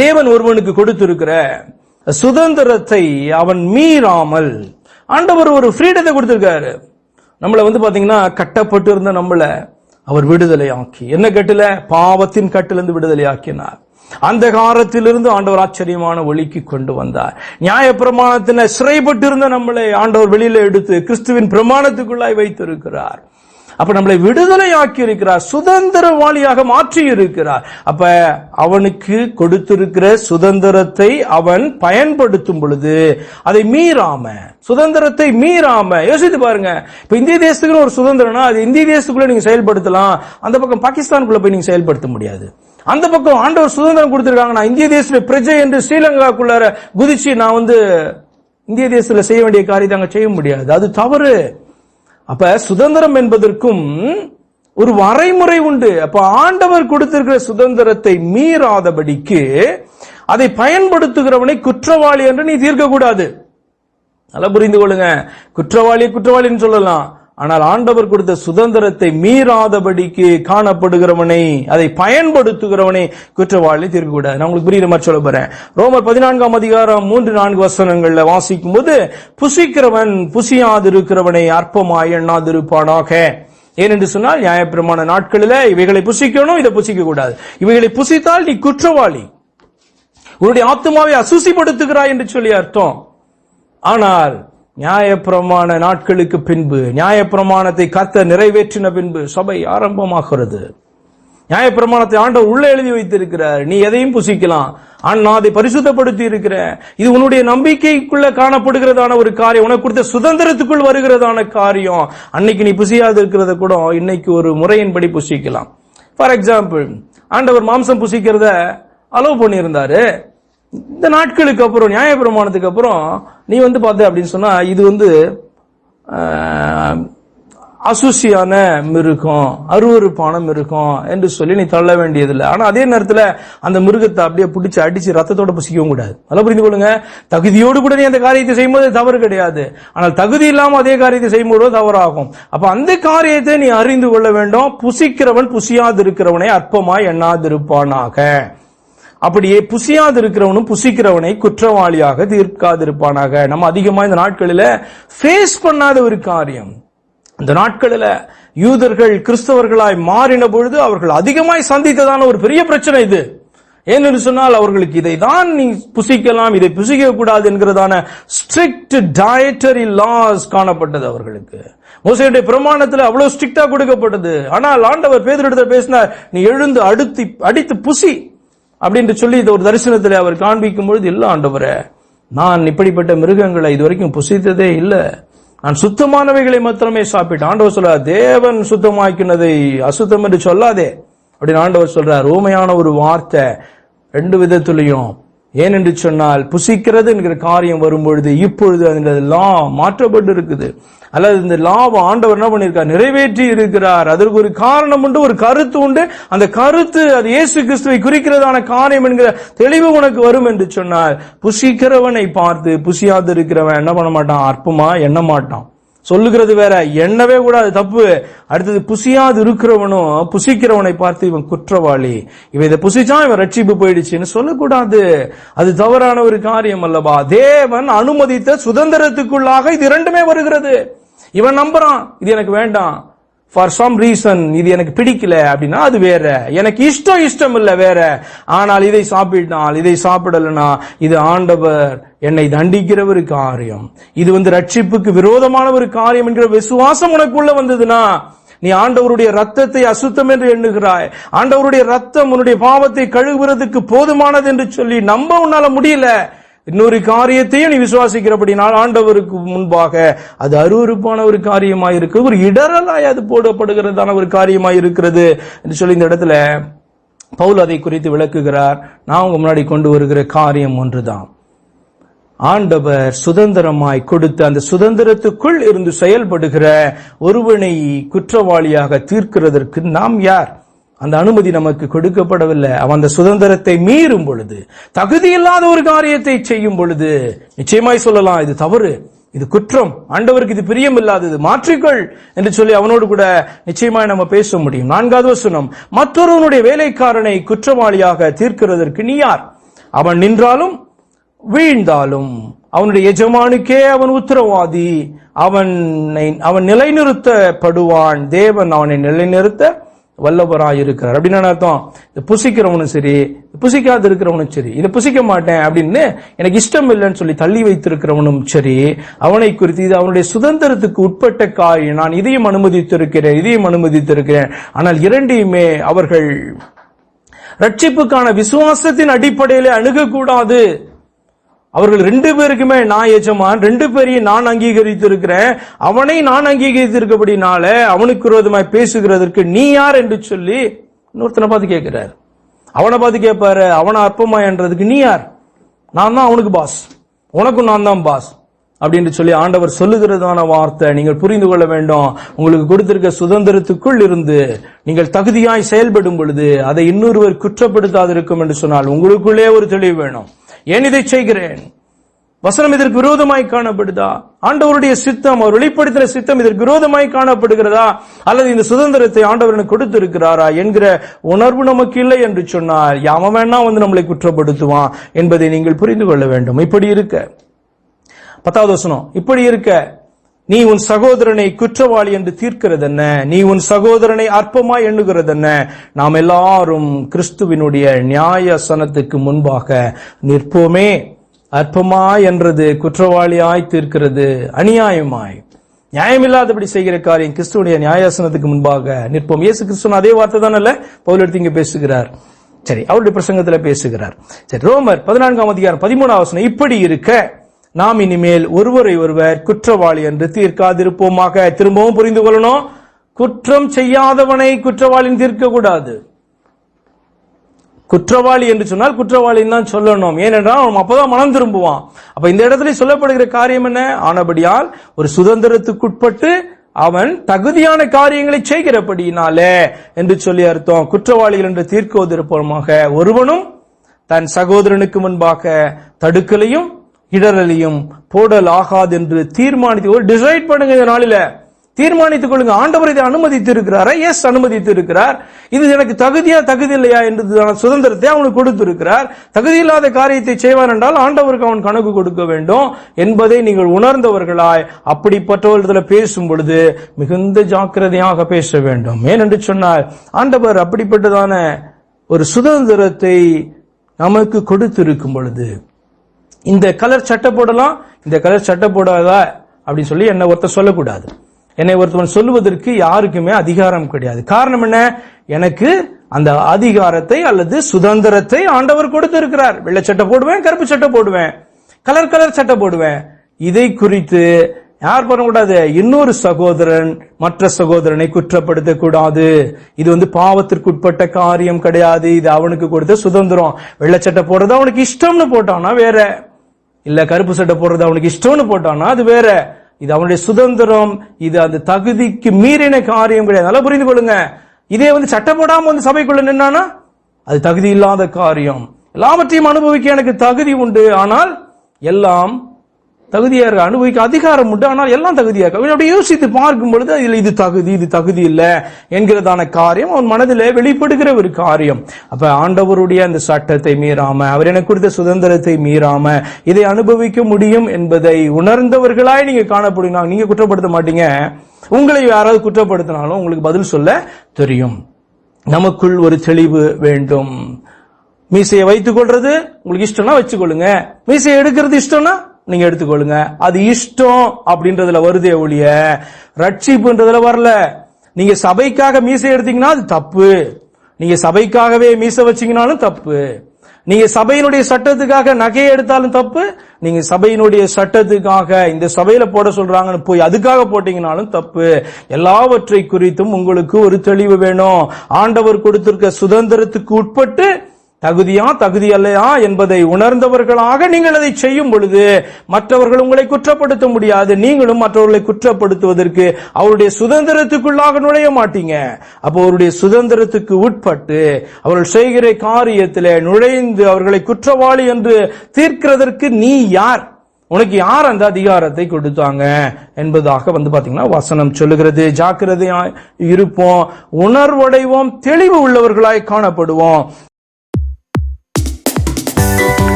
தேவன் ஒருவனுக்கு கொடுத்திருக்கிற சுதந்திரத்தை அவன் மீறாமல் ஆண்டவர் ஒரு ஃப்ரீடத்தை கொடுத்திருக்காரு. நம்மளை வந்து பாத்தீங்கன்னா கட்டப்பட்டு இருந்த நம்மளை அவர் விடுதலை ஆக்கி என்ன கட்டுல? பாவத்தின் கட்டிலிருந்து விடுதலை ஆக்கினார் அந்த காலத்திலிருந்து ஆண்டவர் ஆச்சரியமான ஒளிக்கு கொண்டு வந்தார். நியாயப்பிரமாணத்தின சிறைப்பட்டு இருந்த நம்மளை ஆண்டவர் வெளியில எடுத்து கிறிஸ்துவின் பிரமாணத்துக்குள்ளாய் வைத்திருக்கிறார். அப்ப நம்மளை விடுதலை ஆக்கி இருக்கிறார் சுதந்திரவாளியாக மாற்றி இருக்கிறார் அப்ப அவனுக்கு கொடுத்திருக்கிற சுதந்திரத்தை அவன் பயன்படுத்தும் பொழுது அதை மீறாம சுதந்திரத்தை மீறாம யோசித்து பாருங்க. இப்ப இந்திய தேசத்துக்கு ஒரு சுதந்திரம்னா அது இந்திய தேசத்துக்குள்ள நீங்க செயல்படுத்தலாம் அந்த பக்கம் பாகிஸ்தானுக்குள்ள போய் நீங்க செயல்படுத்த முடியாது. அந்த பக்கம் ஆண்டவர் சுதந்திரம் கொடுத்திருக்காங்க நான் இந்திய தேசத்துல பிரஜை என்று ஸ்ரீலங்காக்குள்ளார குதிச்சு நான் வந்து இந்திய தேசத்துல செய்ய வேண்டிய காரியத்தை அங்க செய்ய முடியாது. அது தவறு. அப்ப சுதந்திரம் என்பதற்கும் ஒரு வரைமுறை உண்டு. அப்ப ஆண்டவர் கொடுத்திருக்கிற சுதந்திரத்தை மீறாதபடிக்கு அதை பயன்படுத்துகிறவனை குற்றவாளி என்று நீ தீர்க்கக்கூடாது. நல்லா புரிந்து கொள்ளுங்க. குற்றவாளி குற்றவாளின்னு சொல்லலாம். ஆனால் ஆண்டவர் கொடுத்த சுதந்திரத்தை மீறாதபடிக்கு காணப்படுகிறவனை அதை பயன்படுத்துகிறவனை குற்றவாளி தீர்க்கக்கூடாது நான் உங்களுக்கு புரியுற மாதிரி சொல்ல போறேன். ரோமர் பதினான்காம் அதிகாரம் மூன்று நான்கு வசனங்கள்ல வாசிக்கும் போது புசிக்கிறவன் புசியாதிருக்கிறவனை அற்பமாய் எண்ணாதிருப்பானாக. ஏனென்று சொன்னால் நியாயப்பிரமான நாட்களில் இவைகளை புசிக்கணும் இதை புசிக்க கூடாது. இவைகளை புசித்தால் நீ குற்றவாளி. உன்னுடைய ஆத்மாவை அசுசிப்படுத்துகிறாய் என்று சொல்லி அர்த்தம். ஆனால் நியாயப்பிரமாண நாட்களுக்கு பின்பு நியாயப்பிரமாணத்தை கத்த நிறைவேற்றின பின்பு சபை ஆரம்பமாகிறது. நியாயப்பிரமாணத்தை ஆண்டவர் உள்ள எழுதி வைத்திருக்கிறார். நீ எதையும் புசிக்கலாம். ஆனா அதை பரிசுத்தப்படுத்தி இருக்கிற இது உன்னுடைய நம்பிக்கைக்குள்ள காணப்படுகிறதான ஒரு காரியம். உனக்கு கொடுத்த சுதந்திரத்துக்குள் வருகிறதான காரியம். அன்னைக்கு நீ புசியாது இருக்கிறத கூட இன்னைக்கு ஒரு முறையின்படி புசிக்கலாம். ஃபார் எக்ஸாம்பிள் ஆண்டவர் மாம்சம் புசிக்கிறத அலோவ் பண்ணியிருந்தாரு. இந்த நாட்களுக்கு அப்புறம் நியாயப்பிரமாணத்துக்கு அப்புறம் நீ வந்து பார்த்த அப்படின்னு சொன்னால் இது வந்து அசூசியான அசுசியான மிருகம் அருவருப்பான மிருகம் என்று சொல்லி நீ தள்ள வேண்டியதில்லை. ஆனால் அதே நேரத்தில் அந்த மிருகத்தை அப்படியே பிடிச்சி அடிச்சு ரத்தத்தோட புசிக்கவும் கூடாது. நல்லா புரிந்து கொள்ளுங்க. தகுதியோடு கூட நீ அந்த காரியத்தை செய்யும்போது தவறு கிடையாது. ஆனால் தகுதி இல்லாமல் அதே காரியத்தை செய்யும்போது தவறாகும். அப்போ அந்த காரியத்தை நீ அறிந்து கொள்ள வேண்டும். புசிக்கிறவன் புசியாதிருக்கிறவனை அற்பமாய் எண்ணாதிருப்பானாக. அப்படியே புசியாது இருக்கிறவனும் புசிக்கிறவனை குற்றவாளியாக தீர்க்காதிருப்பானாக. நம்ம அதிகமா இந்த நாட்களில ஃபேஸ் பண்ணாத ஒரு காரியம். இந்த நாட்களில யூதர்கள் கிறிஸ்தவர்களாய் மாறின பொழுது அவர்கள் அதிகமாய் சந்தித்ததான ஒரு பெரிய பிரச்சனை இது. ஏன்னு சொன்னால் அவர்களுக்கு இதை தான் நீ புசிக்கலாம் இதை புசிக்க கூடாது என்கிறதான ஸ்ட்ரிக்ட் டயட்டரி லாஸ் காணப்பட்டது அவர்களுக்கு. மோசையுடைய பிரமாணத்தில் அவ்வளவு ஸ்ட்ரிக்டா கொடுக்கப்பட்டது. ஆனால் ஆண்டவர் பேதரிடத்தில் பேசினார் நீ எழுந்து அடுத்து அடித்து புசி. அப்படின்னு சொல்லி இந்த ஒரு தரிசனத்தில் அவர் காண்பிக்கும் பொழுது இல்லை ஆண்டவரே நான் இப்படிப்பட்ட மிருகங்களை இதுவரைக்கும் புசித்ததே இல்லை. நான் சுத்தமானவைகளை மாத்திரமே சாப்பிட்டேன். ஆண்டவர் சொல்றார் தேவன் சுத்தமாக்கினதை அசுத்தம் என்று சொல்லாதே. அப்படின்னு ஆண்டவர் சொல்றார். ஊமையான ஒரு வார்த்தை ரெண்டு விதத்துலையும் ஏனென்று சொன்னால் புசிக்கிறது என்கிற காரியம் வரும்பொழுது இப்பொழுது அந்த லா மாற்றப்பட்டு இருக்குது. அல்லது இந்த லாவை ஆண்டவர் என்ன பண்ணியிருக்கார் நிறைவேற்றி இருக்கிறார். அதற்கு ஒரு காரணம் உண்டு ஒரு கருத்து உண்டு. அந்த கருத்து அது இயேசு கிறிஸ்துவை குறிக்கிறதான காரியம் என்கிற தெளிவு உனக்கு வரும் என்று சொன்னால் புசிக்கிறவனை பார்த்து புசியாது இருக்கிறவன் என்ன பண்ண மாட்டான்? அற்பமா எண்ண மாட்டான். சொல்லுகிறது வேற. எண்ணவே கூடாது தப்பு. அடுத்தது புசியாது இருக்கிறவனும் புசிக்கிறவனை பார்த்து இவன் குற்றவாளி. இவன் இதை புசிச்சா இவன் ரட்சிப்பு போயிடுச்சுன்னு சொல்லக்கூடாது. அது தவறான ஒரு காரியம் அல்லவா? தேவன் அனுமதித்த சுதந்திரத்துக்குள்ளாக இது இரண்டுமே வருகிறது. இவன் நம்புறான் இது எனக்கு வேண்டாம். ஃபார் சம் ரீசன் இது எனக்கு பிடிக்கல அப்படின்னா அது வேற. எனக்கு இஷ்டம் இஷ்டம் இல்லை வேற. ஆனால் இதை சாப்பிட்டால் இதை சாப்பிடலனா இது ஆண்டவர் என்னை தண்டிக்கிற ஒரு காரியம். இது வந்து ரட்சிப்புக்கு விரோதமான ஒரு காரியம் என்கிற விசுவாசம் உனக்குள்ள வந்ததுன்னா நீ ஆண்டவருடைய ரத்தத்தை அசுத்தம் என்று எண்ணுகிறாய். ஆண்டவருடைய ரத்தம் உன்னுடைய பாவத்தை கழுவுறதுக்கு போதுமானது என்று சொல்லி நம்ப உன்னால முடியல. இன்னொரு காரியத்தையும் நீ விசுவாசிக்கிறபடினால் ஆண்டவருக்கு முன்பாக அது அருவருப்பான ஒரு காரியமாக இருக்கு ஒரு இடரலாய் அது போடப்படுகிறதான ஒரு காரியமாக இருக்கிறது என்று சொல்லி இந்த இடத்துல பவுல் அதை குறித்து விளக்குகிறார். நான் உங்க முன்னாடி கொண்டு வருகிற காரியம் ஒன்றுதான். ஆண்டவர் சுதந்திரமாய் கொடுத்த அந்த சுதந்திரத்துக்குள் இருந்து செயல்படுகிற ஒருவனை குற்றவாளியாக தீர்க்கிறதற்கு நாம் யார்? அந்த அனுமதி நமக்கு கொடுக்கப்படவில்லை. அவன் அந்த சுதந்திரத்தை மீறும் பொழுது தகுதியில்லாத ஒரு காரியத்தை செய்யும் பொழுது நிச்சயமாய் சொல்லலாம் இது தவறு இது குற்றம் ஆண்டவருக்கு இது பிரியம் இல்லாதது மாற்றிக்கொள் என்று சொல்லி அவனோடு கூட நிச்சயமாய் நம்ம பேச முடியும். நான்காவது வசனம் மற்றொருவனுடைய வேலைக்காரனை குற்றவாளியாக தீர்க்கிறதற்கு நீ யார்? அவன் நின்றாலும் வீழ்ந்தாலும் அவனுடைய எஜமானுக்கே அவன் உத்தரவாதி அவனை அவன் நிலைநிறுத்தப்படுவான். தேவன் அவனை நிலைநிறுத்த வல்லவராய் இருக்கிறார். அப்படின்னு அர்த்தம்? இது புசிக்கிறவனும் சரி புசிக்காது இருக்கிறவனும் சரி இதை புசிக்க மாட்டேன் அப்படின்னு எனக்கு இஷ்டம் இல்லைன்னு சொல்லி தள்ளி வைத்திருக்கிறவனும் சரி அவனை குறித்து இது அவனுடைய சுதந்திரத்துக்கு உட்பட்ட காய் நான் இதையும் அனுமதித்திருக்கிறேன் இதையும் அனுமதித்திருக்கிறேன். ஆனால் இரண்டையுமே அவர்கள் ரட்சிப்புக்கான விசுவாசத்தின் அடிப்படையிலே அணுகக்கூடாது. அவர்கள் ரெண்டு பேருக்குமே நான் எஜமான் ரெண்டு பேரையும் நான் அங்கீகரித்து இருக்கிறேன் அவனை நான் அங்கீகரித்து இருக்கபடினால அவனுக்கு விரோதமாய் பேசுகிறதற்கு நீ யார் என்று சொல்லி இன்னொருத்தனை பார்த்து கேட்கிறார். அவனை பார்த்து கேட்பாரு அவனை அற்பமா என்றதுக்கு நீ யார்? நான் தான் அவனுக்கு பாஸ் உனக்கும் நான் தான் பாஸ் அப்படின்னு சொல்லி ஆண்டவர் சொல்லுகிறதான வார்த்தை நீங்கள் புரிந்து கொள்ள வேண்டும். உங்களுக்கு கொடுத்திருக்க சுதந்திரத்துக்குள் இருந்து நீங்கள் தகுதியாய் செயல்படும் பொழுது அதை இன்னொருவர் குற்றப்படுத்தாதிருக்கும் என்று சொன்னால் உங்களுக்குள்ளே ஒரு தெளிவு வேணும். ஏன் இதை செய்கிறேன்? வசனம் இதற்கு விரோதமாய் காணப்படுதா? ஆண்டவருடைய சித்தம் அவர் வெளிப்படுத்தின சித்தம் இதற்கு விரோதமாய் காணப்படுகிறதா? அல்லது இந்த சுதந்திரத்தை ஆண்டவர் எனக்கு கொடுத்திருக்கிறாரா என்கிற உணர்வு நமக்கு இல்லை என்று சொன்னால் யாம வேணா வந்து நம்மளை குற்றப்படுத்துவான் என்பதை நீங்கள் புரிந்து கொள்ள வேண்டும். இப்படி இருக்க. பத்தாவது வசனம் இப்படி இருக்க. நீ உன் சகோதரனை குற்றவாளி என்று தீர்க்கிறது என்ன நீ உன் சகோதரனை அற்பமாய் எண்ணுகிறது என்ன நாம் எல்லாரும் கிறிஸ்துவினுடைய நியாயசனத்துக்கு முன்பாக நிற்போமே. அற்பமாய் என்றது குற்றவாளியாய் தீர்க்கிறது. அநியாயமாய். நியாயமில்லாதபடி செய்கிற காரியம் கிறிஸ்துவனுடைய நியாயாசனத்துக்கு முன்பாக நிற்போம். இயேசு கிறிஸ்துவன் அதே வார்த்தை தான் அல்ல பவுல் எடுத்து இங்க பேசுகிறார். சரி அவருடைய பிரசங்கத்தில் பேசுகிறார். சரி ரோமர் பதினான்காம் அதிகாரம் பதிமூணாம் இப்படி இருக்க நாம் இனிமேல் ஒருவரை ஒருவர் குற்றவாளி என்று தீர்க்காதிருப்போமாக. திரும்பவும் புரிந்து கொள்ளணும். குற்றம் செய்யாதவனை குற்றவாளின் தீர்க்க கூடாது குற்றவாளி என்று சொன்னால் குற்றவாளின்னு தான் சொல்லணும். ஏனென்றால் அவன் அப்பதான் மனம் திரும்புவான். அப்ப இந்த இடத்துல சொல்லப்படுகிற காரியம் என்ன? ஆனபடியால் ஒரு சுதந்திரத்துக்குட்பட்டு அவன் தகுதியான காரியங்களை செய்கிறபடியினாலே என்று சொல்லி அர்த்தம். குற்றவாளிகள் என்று தீர்க்குவதற்கு ஒருவனும் தன் சகோதரனுக்கு முன்பாக தடுக்கலையும் இடரலியும் போடல் ஆகாது என்று தீர்மானித்து ஒரு டிசைட் பண்ணுங்க இந்த நாளில. தீர்மானித்துக் கொள்ளுங்க. ஆண்டவர் இதை அனுமதித்து இருக்கிறாரா எஸ் அனுமதித்து இருக்கிறார் இது எனக்கு தகுதியா தகுதி இல்லையா என்றதான சுதந்திரத்தை அவனுக்கு கொடுத்திருக்கிறார். தகுதி இல்லாத காரியத்தை செய்வார் என்றால் ஆண்டவருக்கு அவன் கணக்கு கொடுக்க வேண்டும் என்பதை நீங்கள் உணர்ந்தவர்களாய். அப்படிப்பட்டவர்களிடத்தில் பேசும் பொழுது மிகுந்த ஜாக்கிரதையாக பேச வேண்டும். ஏனென்று சொன்னால் ஆண்டவர் அப்படிப்பட்டதான ஒரு சுதந்திரத்தை நமக்கு கொடுத்திருக்கும் பொழுது இந்த கலர் சட்டை போடலாம் இந்த கலர் சட்டை போடாதா? அப்படின்னு சொல்லி என்னை ஒருத்தர் சொல்லக்கூடாது. என்னை ஒருத்தவன் சொல்லுவதற்கு யாருக்குமே அதிகாரம் கிடையாது. காரணம் என்ன? எனக்கு அந்த அதிகாரத்தை அல்லது சுதந்திரத்தை ஆண்டவர் கொடுத்திருக்கிறார். வெள்ளை சட்டை போடுவேன் கருப்பு சட்டை போடுவேன். கலர் கலர் சட்டை போடுவேன். இதை குறித்து யார் பண்ணக்கூடாது? இன்னொரு சகோதரன் மற்ற சகோதரனை குற்றப்படுத்த கூடாது இது வந்து பாவத்திற்குட்பட்ட காரியம் கிடையாது. இது அவனுக்கு கொடுத்த சுதந்திரம். வெள்ளை சட்டை போடுறது அவனுக்கு இஷ்டம்னு போட்டான்னா வேற. இல்ல கருப்பு சட்டை போடுறது அவனுக்கு இஷ்டம்னு போட்டானா அது வேற. இது அவனுடைய சுதந்திரம் இது அந்த தகுதிக்கு மீறின காரியம் கிடையாது. நல்லா புரிந்து கொள்ளுங்க. இதே வந்து சட்டை போடாம வந்து சபைக்குள்ள நின்னானா அது தகுதி இல்லாத காரியம். எல்லாவற்றையும் அனுபவிக்க எனக்கு தகுதி உண்டு. ஆனால் எல்லாம் தகுதியாக இருக்க அனுபவிக்க அதிகாரம் உண்டு. ஆனால் எல்லாம் தகுதியாக இருக்கும் அப்படி யோசித்து பார்க்கும் பொழுது இல்லை இது தகுதி இது தகுதி இல்லை என்கிறதான காரியம் அவன் மனதில் வெளிப்படுகிற ஒரு காரியம். அப்ப ஆண்டவருடைய அந்த சட்டத்தை மீறாம அவர் எனக்கு கொடுத்த சுதந்திரத்தை மீறாம இதை அனுபவிக்க முடியும் என்பதை உணர்ந்தவர்களாய் நீங்க காணப்படுங்க நீங்க குற்றப்படுத்த மாட்டீங்க. உங்களை யாராவது குற்றப்படுத்தினாலும் உங்களுக்கு பதில் சொல்ல தெரியும். நமக்குள் ஒரு தெளிவு வேண்டும். மீசையை வைத்துக் கொள்றது உங்களுக்கு இஷ்டம்னா வச்சுக்கொள்ளுங்க. மீசையை எடுக்கிறது இஷ்டம்னா நீங்க எடுத்துக்கொள்ளுங்க. அது இஷ்டம் அப்படின்றதுல வருதே ஒழிய ரட்சிப்புன்றதுல வரல. நீங்க சபைக்காக மீசை எடுத்தீங்கன்னா அது தப்பு. நீங்க சபைக்காகவே மீசை வச்சீங்கனாலும் தப்பு. நீங்க சபையினுடைய சட்டத்துக்காக நகையை எடுத்தாலும் தப்பு. நீங்க சபையினுடைய சட்டத்துக்காக இந்த சபையில போட சொல்றாங்கன்னு போய் அதுக்காக போட்டீங்கனாலும் தப்பு. எல்லாவற்றை குறித்தும் உங்களுக்கு ஒரு தெளிவு வேணும். ஆண்டவர் கொடுத்திருக்க சுதந்திரத்துக்கு உட்பட்டு தகுதியா தகுதி அல்லையா என்பதை உணர்ந்தவர்களாக நீங்கள் அதை செய்யும் பொழுது மற்றவர்கள் உங்களை குற்றப்படுத்த முடியாது. நீங்களும் மற்றவர்களை குற்றப்படுத்துவதற்கு அவருடைய சுதந்திரத்துக்குள்ளாக நுழைய மாட்டீங்க. அப்போ அவருடைய சுதந்திரத்துக்கு உட்பட்டு அவர்கள் செய்கிற காரியத்தில் நுழைந்து அவர்களை குற்றவாளி என்று தீர்க்கிறதற்கு நீ யார்? உனக்கு யார் அந்த அதிகாரத்தை கொடுத்தாங்க? என்பதாக வந்து பாத்தீங்கன்னா வசனம் சொல்லுகிறது. ஜாக்கிரதையா இருப்போம். உணர்வடைவோம். தெளிவு உள்ளவர்களாய் காணப்படுவோம்.